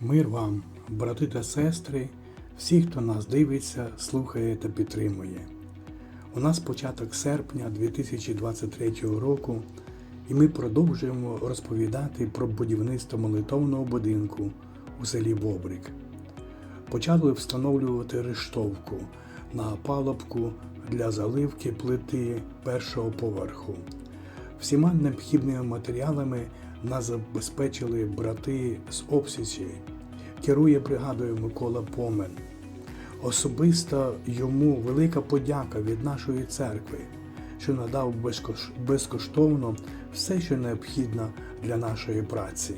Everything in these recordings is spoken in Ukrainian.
Мир вам, брати та сестри, всі, хто нас дивиться, слухає та підтримує. У нас початок серпня 2023 року, і ми продовжуємо розповідати про будівництво молитовного будинку у селі Бобрик. Почали встановлювати рештовку на палубку для заливки плити першого поверху. Всіма необхідними матеріалами нас забезпечили брати з Обсічі. Керує бригадою Микола Помен. Особисто йому велика подяка від нашої церкви, що надав безкоштовно все, що необхідно для нашої праці.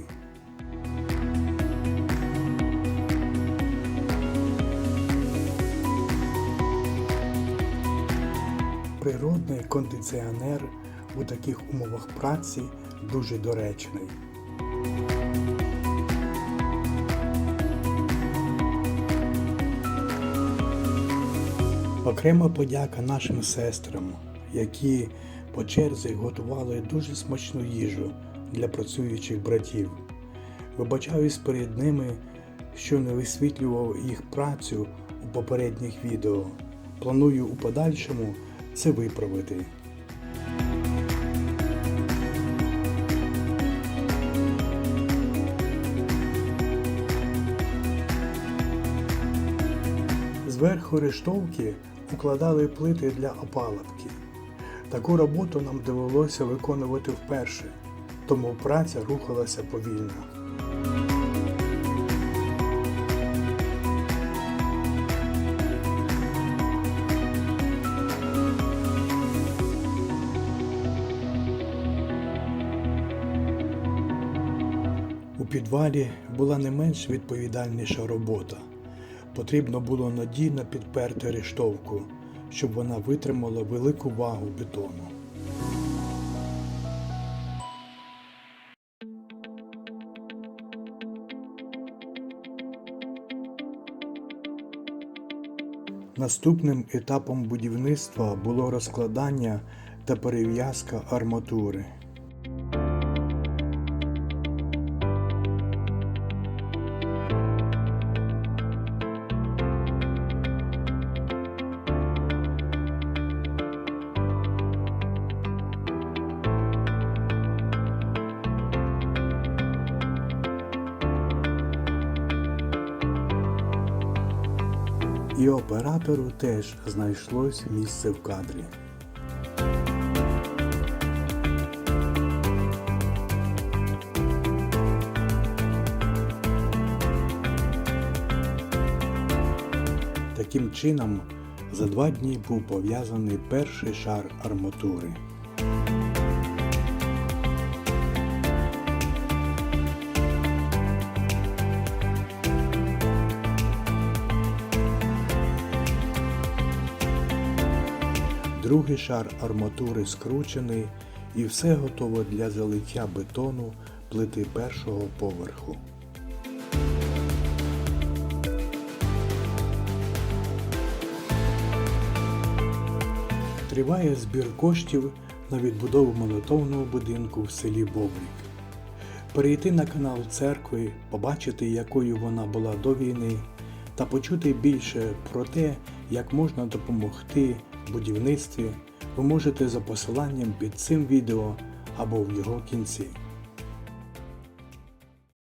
Природний кондиціонер у таких умовах праці дуже доречний. Окрема подяка нашим сестрам, які по черзі готували дуже смачну їжу для працюючих братів. Вибачаюсь перед ними, що не висвітлював їх працю у попередніх відео. Планую у подальшому це виправити. Зверху рештовки укладали плити для опалубки. Таку роботу нам довелося виконувати вперше, тому праця рухалася повільно. У підвалі була не менш відповідальніша робота. Потрібно було надійно підперти рештовку, щоб вона витримала велику вагу бетону. Наступним етапом будівництва було розкладання та перев'язка арматури. І оператору теж знайшлось місце в кадрі. Таким чином, за два дні був пов'язаний перший шар арматури. Другий шар арматури скручений і все готово для залиття бетону плити першого поверху. Триває збір коштів на відбудову молитовного будинку в селі Бобрик. Перейти на канал церкви, побачити, якою вона була до війни, та почути більше про те, як можна допомогти будівництві, ви можете за посиланням під цим відео або в його кінці.